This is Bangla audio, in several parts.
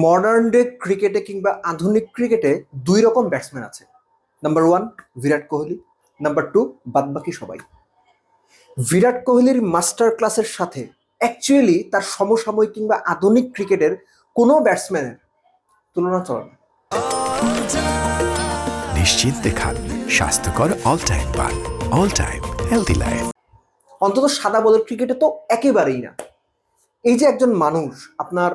মডার্ন ডে ক্রিকেটে কিংবা আধুনিক ক্রিকেটে দুই রকম ব্যাটসম্যান আছে। Number one Virat Kohli. Number two বাদবাকি সবাই। বিরাট কোহলির মাস্টার ক্লাসের সাথে অ্যাকচুয়ালি তার সমসাময়িক কিংবা আধুনিক ক্রিকেটের কোনো ব্যাটসম্যানের তুলনা চলে না। নিশ্চিন্তে খান স্বাস্থ্যকর অল টাইম পান অল টাইম হেলদি লাইফ অন্তত সাদা বলের ক্রিকেটে তো একেবারেই না। এই যে একজন মানুষ আপনার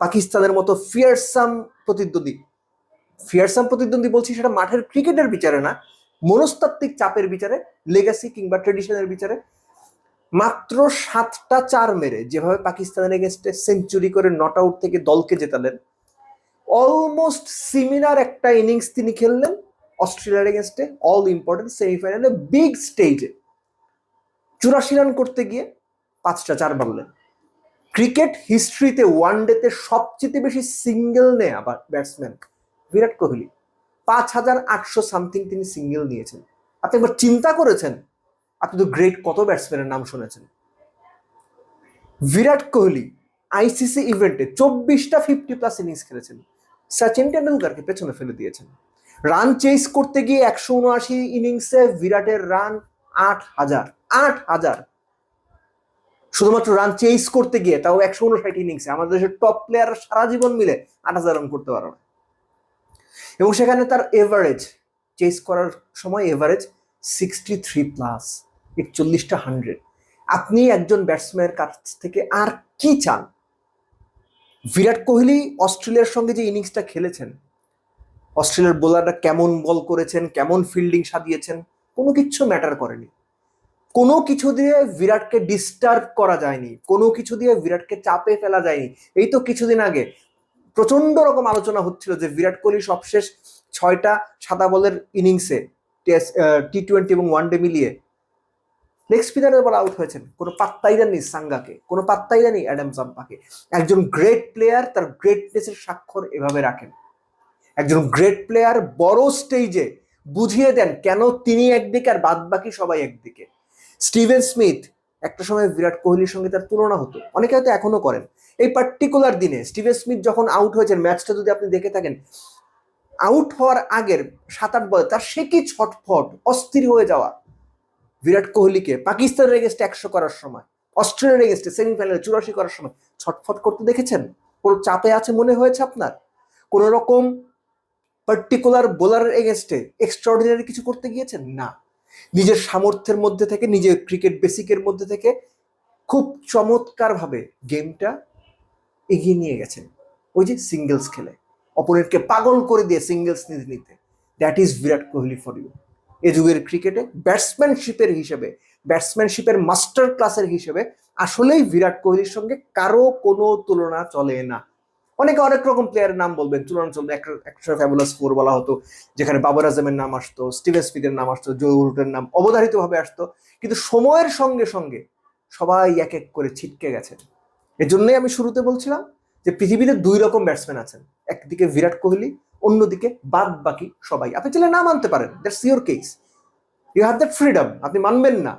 পাকিস্তানের মতো ফিয়ারসাম প্রতিদ্বন্দ্বী। ফিয়ারসাম প্রতিদ্বন্দ্বী বলছি সেটা মাঠের ক্রিকেটের বিচারে না, মনস্তাত্ত্বিক চাপের বিচারে লেগাসি কিংবা ট্রেডিশনের বিচারে। মাত্র সাতটা চার মেরে যেভাবে পাকিস্তানের এগেনস্টে সেঞ্চুরি করে নট আউট থেকে দলকে জেতালেন অলমোস্ট সিমিলার একটা ইনিংস তিনি খেললেন অস্ট্রেলিয়ার এগেনস্টে অল ইম্পর্টেন্ট সেমিফাইনালে বিগ স্টেজে চুরাশি রান করতে গিয়ে পাঁচটা চার মারলেন ক্রিকেট হিস্ট্রিতে ওয়ান ডেতে সবচেয়ে বেশি সিঙ্গেল নেয়া ব্যাটসম্যান বিরাট কোহলি। পাঁচ হাজার আটশো সামথিং তিনি সিঙ্গেল নিয়েছেন। আপনি একবার চিন্তা করেছেন? আপনি তো গ্রেট কত ব্যাটসম্যানের নাম শুনেছেন? বিরাট কোহলি আইসিসি ইভেন্টে চব্বিশটা ফিফটি প্লাস ইনিংস খেলেছেন। সচিন টেন্ডুলকারকে পেছনে ফেলে দিয়েছেন। রান চেস করতে গিয়ে একশো উনআশি ইনিংসে বিরাটের রান আট হাজার আট হাজার। শুধুমাত্র রান চেস করতে গিয়ে তাও একশো উনষাট ইনিংসে আমাদের দেশের টপ প্লেয়ার সারা জীবন মিলে আট হাজার রান করতে পারো না। এবং সেখানে তার এভারেজ চেস করার সময় এভারেজ সিক্সটি থ্রি প্লাস একচল্লিশটা হান্ড্রেড আপনি একজন ব্যাটসম্যানের কাছ থেকে আর কি চান? বিরাট কোহলি অস্ট্রেলিয়ার সঙ্গে যে ইনিংসটা খেলেছেন, অস্ট্রেলিয়ার বোলাররা কেমন বল করেছেন, কেমন ফিল্ডিং সাজিয়েছেন, কোনো কিচ্ছু ম্যাটার করেনি। কোনো কিছু দিয়ে বিরাটকে ডিস্টার্ব করা যায়নি, কোনো কিছু দিয়ে বিরাটকে চাপে ফেলা যায়নি। এই তো কিছুদিন আগে প্রচণ্ড রকম আলোচনা হচ্ছিল যে বিরাট কোহলি সবশেষ ছয়টা সাদা বলের ইনিংসে টি টোয়েন্টি এবং ওয়ান ডে মিলিয়ে লেগ স্পিনারের বল আউট হয়েছেন। কোনো পাত্তাই দেননি সাঙ্গাকে, কোনো পাত্তাই দেননি অ্যাডাম জাম্পাকে। একজন গ্রেট প্লেয়ার তার গ্রেটনেসের স্বাক্ষর এভাবে রাখেন। একজন গ্রেট প্লেয়ার বড় স্টেজে বুঝিয়ে দেন কেন তিনি একদিকে আর বাদ বাকি সবাই একদিকে। স্টিভেন স্মিথ একটা সময় বিরাট কোহলির সঙ্গে তার তুলনা হতো। অনেকে হয়তো এখনও করেন। এই পার্টিকুলার দিনে স্টিভেন স্মিথ যখন আউট হয়েছেন ম্যাচটা যদি আপনি দেখে থাকেন আউট হওয়ার আগের সাত আট বলে তার সে কি ছটফট, অস্থির হয়ে যাওয়া? বিরাট কোহলিকে পাকিস্তানের এগেস্টে একশো করার সময়, অস্ট্রেলিয়ার এগেস্টে সেমিফাইনালে চুরাশি করার সময় ছটফট করতে দেখেছেন? কোনো চাপে আছে মনে হয়েছে আপনার? কোনো রকম পার্টিকুলার বোলারের এগেনস্টে এক্সট্রাঅর্ডিনারি কিছু করতে গিয়েছেন? না। নিজের সামর্থ্যের মধ্যে থেকে, নিজের ক্রিকেট বেসিকের মধ্যে থেকে খুব চমৎকারভাবে গেমটা এগিয়ে নিয়ে গেছেন। ওই যে সিঙ্গেলস খেলে। অপোনেন্টকে পাগল করে দিয়ে সিঙ্গেলস নিতে নিতে। That is Virat Kohli for you এ যুগের ক্রিকেটে ব্যাটসম্যানশিপের হিসেবে ব্যাটসম্যানশিপের মাস্টার ক্লাসের হিসেবে আসলেই বিরাট কোহলির সঙ্গে কারও কোনো তুলনা চলে না। অনেকে অনেক রকম প্লেয়ারের নাম বলবেন। তুলনা চলবে একটা ফ্যাবুলাস ফোর বলা হতো, যেখানে বাবর আজমের নাম আসতো স্টিভেন স্মিথের নাম আসতো, জো রুটের নাম অবধারিতভাবে আসতো। কিন্তু সময়ের সঙ্গে সঙ্গে সবাই এক এক করে ছিটকে গেছেন জন্যই আমি শুরুতে বলছিলাম যে পৃথিবীতে দুই রকম ব্যাটসম্যান আছেন। একদিকে বিরাট কোহলি, অন্যদিকে বাদ বাকি সবাই। আপনি চাইলে না মানতে পারেন that's your case you have that freedom আপনি মানবেন না।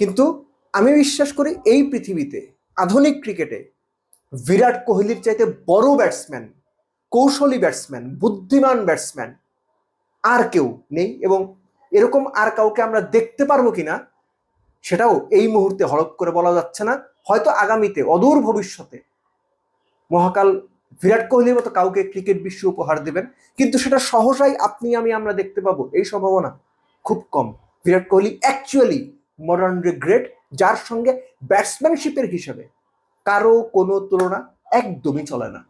কিন্তু আমি বিশ্বাস করি এই পৃথিবীতে আধুনিক ক্রিকেটে বিরাট কোহলির চাইতে বড় ব্যাটসম্যান কৌশলী ব্যাটসম্যান বুদ্ধিমান ব্যাটসম্যান আর কেউ নেই এবং এরকম আর কাউকে আমরা দেখতে পারব কিনা সেটাও এই মুহূর্তে হরপ করে বলা যাচ্ছে না। হয়তো আগামীতে, অদূর ভবিষ্যতে মহাকাল বিরাট কোহলির মতো কাউকে ক্রিকেট বিশ্ব উপহার দেবেন। কিন্তু সেটা সহসাই আপনি আমি আমরা দেখতে পাবো, এই সম্ভাবনা খুব কম। Virat Kohli actually modern great যার সঙ্গে ব্যাটসম্যানশিপের হিসাবে কারও কোনো তুলনা একদমই চলে না।